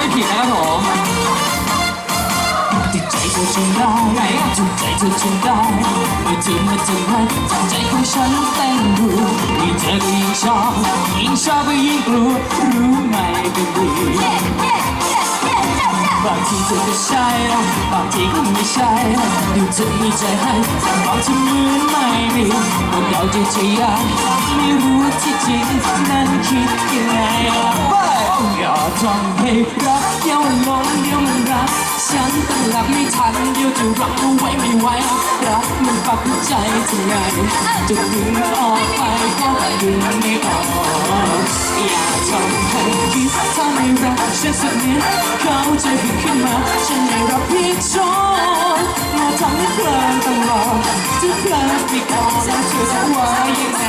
ไม่ผิดนะครับผมติดใจเธอจนได้ไหนจุดใจเธอจนได้เมื่อเธอมาถึงไว้จากใจของฉันเต้นรู้มีเธอก็ยิ่งชอบยิ่งชอบก็ยิ่งกลัวรู้ไหมกันดีบางทีเธอก็ใช่บางทีก็ไม่ใช่ดูเธอมีใจให้แต่บางทีเหมือนไม่มีพวกเราจะจะยังไม่รู้ที่จริงนั้นคิดยังไงปล่อย่าทำให้เรา ดี๋ยวมันหลงเดี๋ยวมันรัก ฉันตั้งหลักไม่ทันเดี๋ยวจะรักเอาไว้ไม่ไหวรักมันปักใจทำไงจะดึงออกไปก็ดึงไม่ออกอย่าทำให้คิดถ้าไม่รักฉันสักนิดเขาจะขึ้นขึ้นมาฉันไม่รับผิดชอบมาทำให้เพลินตลอดจะเพลินไปก่อนแล้วเธอจะว่ายังไง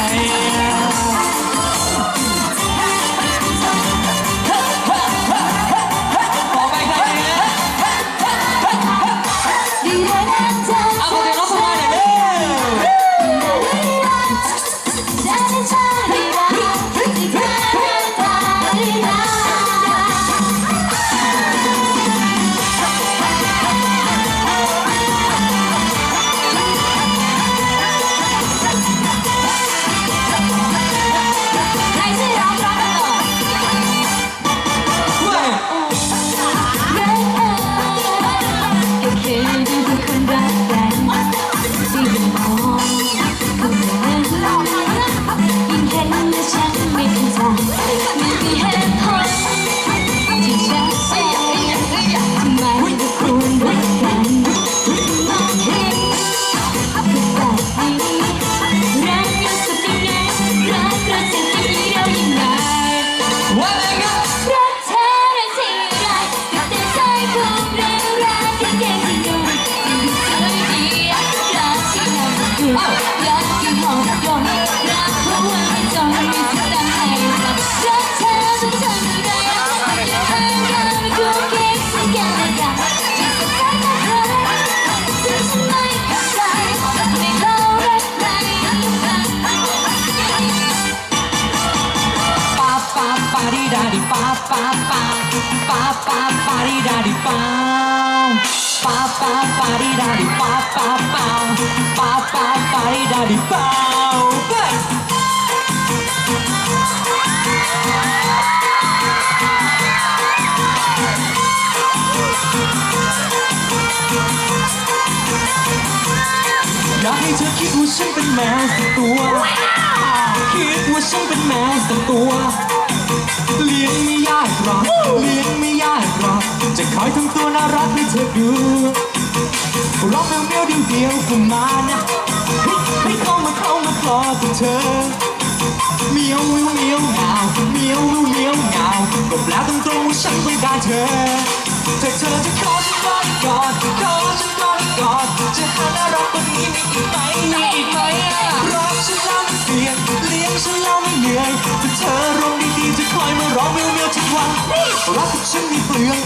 ปาปาปาปาปาปาดิดาดิปาปาปาปาดิ อยากให้เธอคิดว่าฉันเป็นแมวสักตัวคิดว่าฉันเป็นแมวสักตัว เลี้ยงไม่ยากหรอกเลี้ยงไม่ยากหรอกจะคอยทำตัวน่ารักให้เธอดูร้องแมวเมียวเดียวเดียวก็มานะให้เข้ามาเข้ามาคลอกับเธอเมียววิวเมียวเหงาเมียววิวเมียวเหงาก็แปลตรงๆว่าฉันต้องการเธอแต่เธอจะขอฉันก่อนก่อน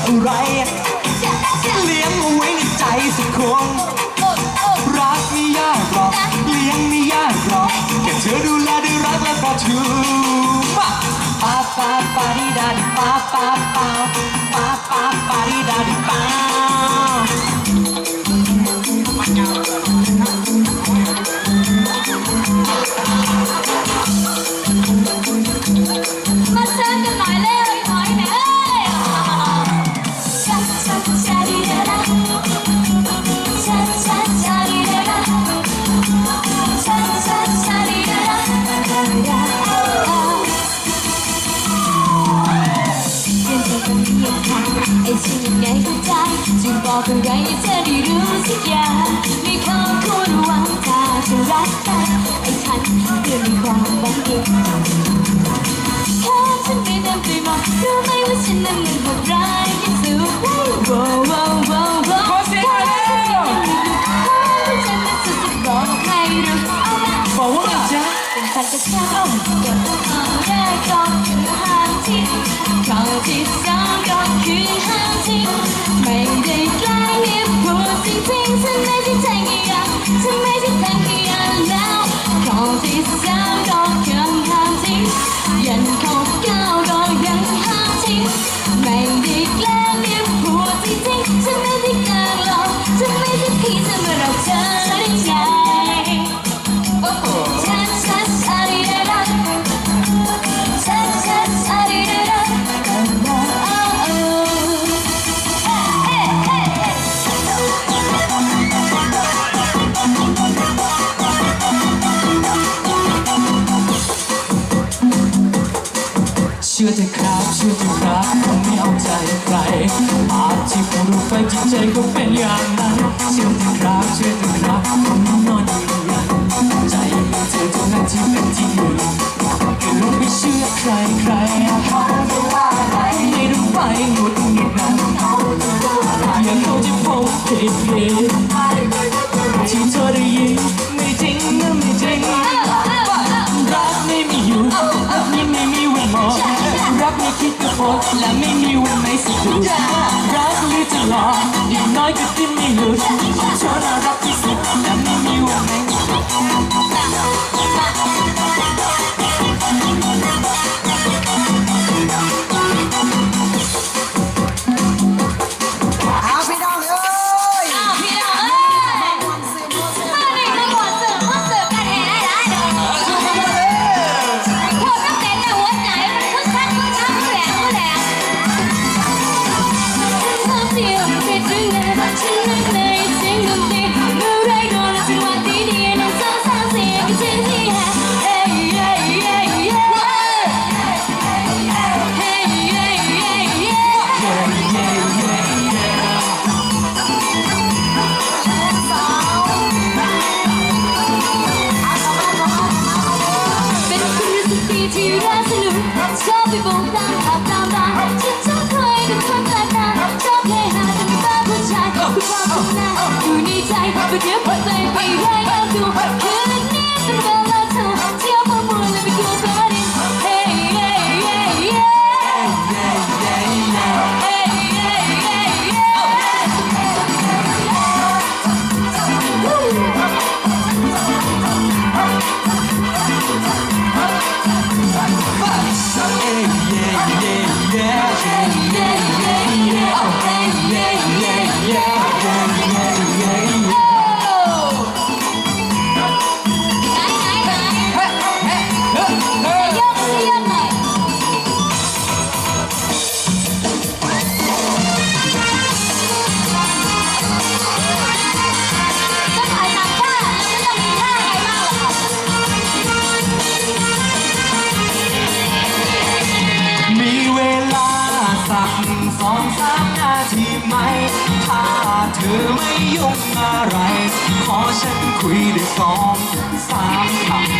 อะไร ค่ะไอ้ฉันยังไงเข้าใจจึงบอกอะไรให้เธอได้รู้สักอย่างมีคำพูดหวังถ้าจะรักกันไอ้ฉันเพื่อมีความ ยบ จที่ผู้รู้ไปจิตใจก็เป็นอย่างนั้นเชื่อที่รักเชื่อที่รักคงไม่นอนอยืนยันใจเธอเท่านั้นที่เป็นที่หนึ่งอย่าลงไปเชื่อใครใครเขาจะว่าอะไรไม่ต้องไปหงุดหงิดนะอย่าเข้าใจผมผิดผิดที่เธอได้ยินไม่จริงนะไม่จริงรักไม่มีอยู่รักนี่ไม่มีวันหมดรักไม่คิดจะพดและไม่มีวันไหนสิดูรักหรือจะหลอกอย่างน้อยก็ดิ้ นไม่หลุดเธอน่ารั could you put baby มถ้าเธอไม่ยุ่งอะไร ขอฉันคุยได้สองสามคำ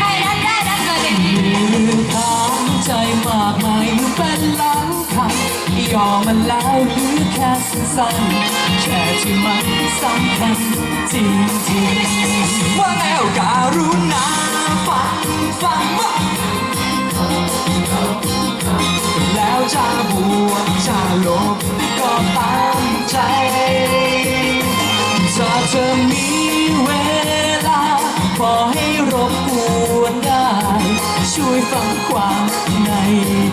มีเรื่องถามใจมากมายมันเป็นล้านคำยอมมันแล้วหรือแค่สั้นๆแค่ที่มันสำคัญจริงๆว่าแล้วการุณาฟังฟังว่าแล้วจะบวกจะลบ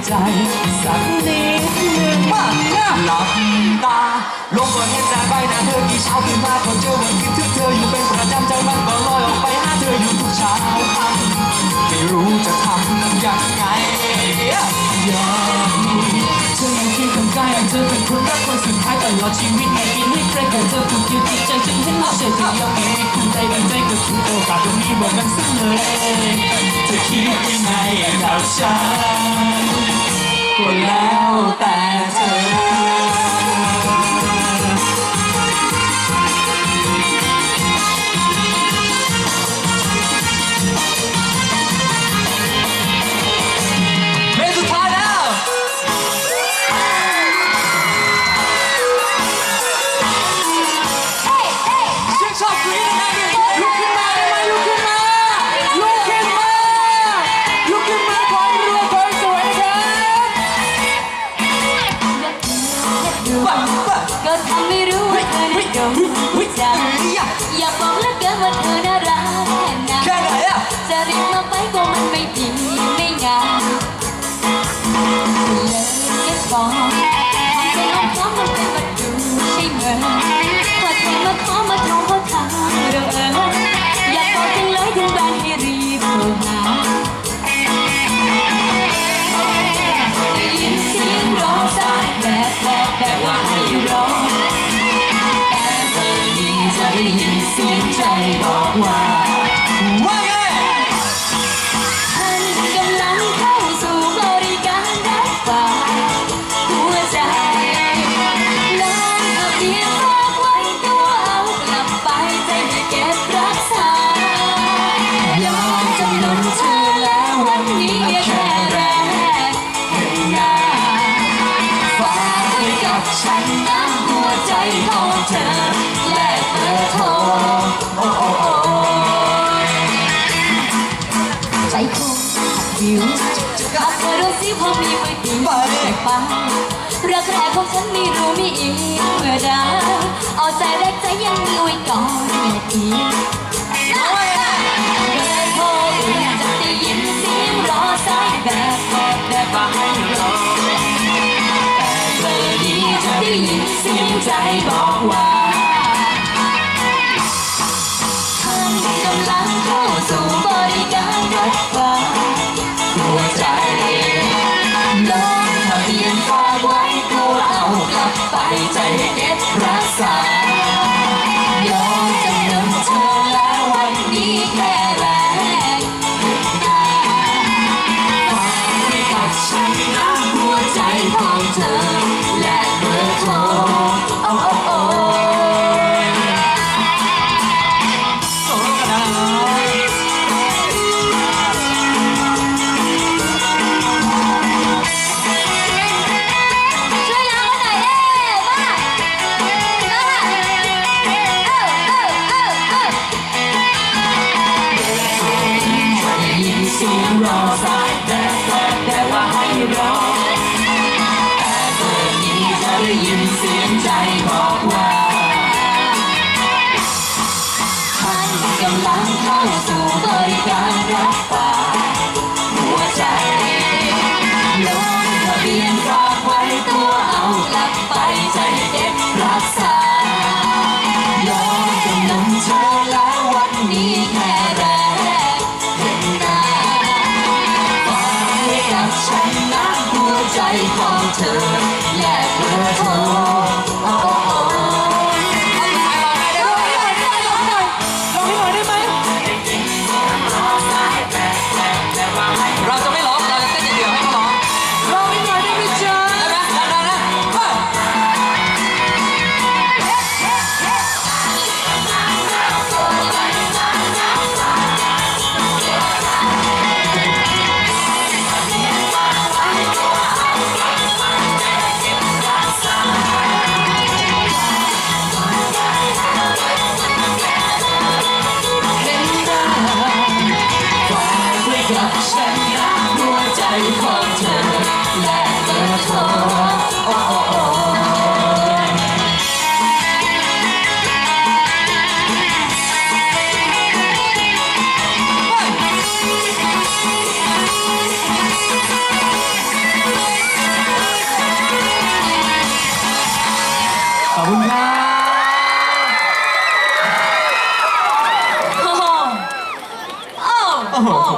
ใจสักนิดหนึ่งบ้างนะหลับตาลงก็เห็นแต่ใบหน้าเธอกี่เช้าขึ้นมาก็เจอวันคิดถึงเธออยู่เป็นประจำใจมันก็ลอยออกไปหาเธออยู่ทุกเช้าค่ำไม่รู้จะทำยังไงอยากมีเธออยู่ที่ข้างกายเธอเป็นคนรักคนสุดท้ายตลอดชีวิตไม่กินไม่ใครเกิดเธอถูกยึดจิตใจฉันเห็นว่าเธอจะยอมให้คุณใจกันใจก็ถือโอกาสตรงนี้บอกกันสักเลยเธอคิดยังไงกับฉัน ก็แล้วแต่เธอ หิวขับเธอดูสิพอมีมือดีไปไปรักแรกของฉันไม่รู้มีอีกเมื่อใดเอาใจแรกใจยังมีไว้ก่อนอย่าอีกเลยโทรอื่นจะได้ยินเสียงรอสายแบบแบบว่าให้รอแต่เบอร์นี้จะได้ยินเสียงใจบอกว่า รั บอกว่าท่านกำลังเข้าสู่บริการ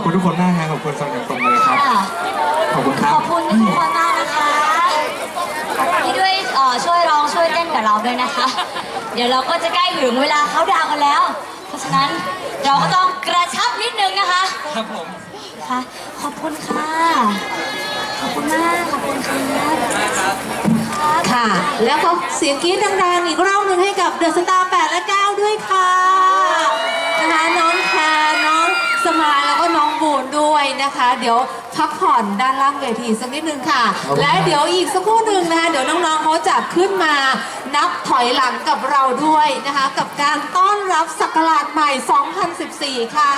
คุณทุกคนมากครับขอบคุณสำหรับตรงเลยครับ ค่ะขอบคุณครัขบ อบคุณทุกคนมากนะคะที่ด้วยเอ่อช่วยร้องช่วยเต้นกับเราด้วยนะคะ เดี๋ยวเราก็จะใกล้ถึงเวลาเขาดาวน์กันแล้ว เพราะฉะนั้นเราก็ต้องกระชับนิดนึงนะคะครับผม ค่ะขอบคุณค่ะ ขอบคุณมากขอบคุณค่ะค่ะ แล้วก็เสียงกรี๊ดดังๆ อีกรอบหนึ่งให้กับเดอะสตาร์8และ 9 ด้วยค่ะนะคะน้องแคร์น้องสมายแล้วก็น้อง บูนด้วยนะคะ เดี๋ยวพักผ่อนด้านล่างเวทีสักนิดนึงค่ะ และเดี๋ยวอีกสักครู่หนึ่งนะคะเดี๋ยวน้องๆเขาจะขึ้นมานับถอยหลังกับเราด้วยนะคะ กับการต้อนรับศักราชใหม่ 2014 ค่ะ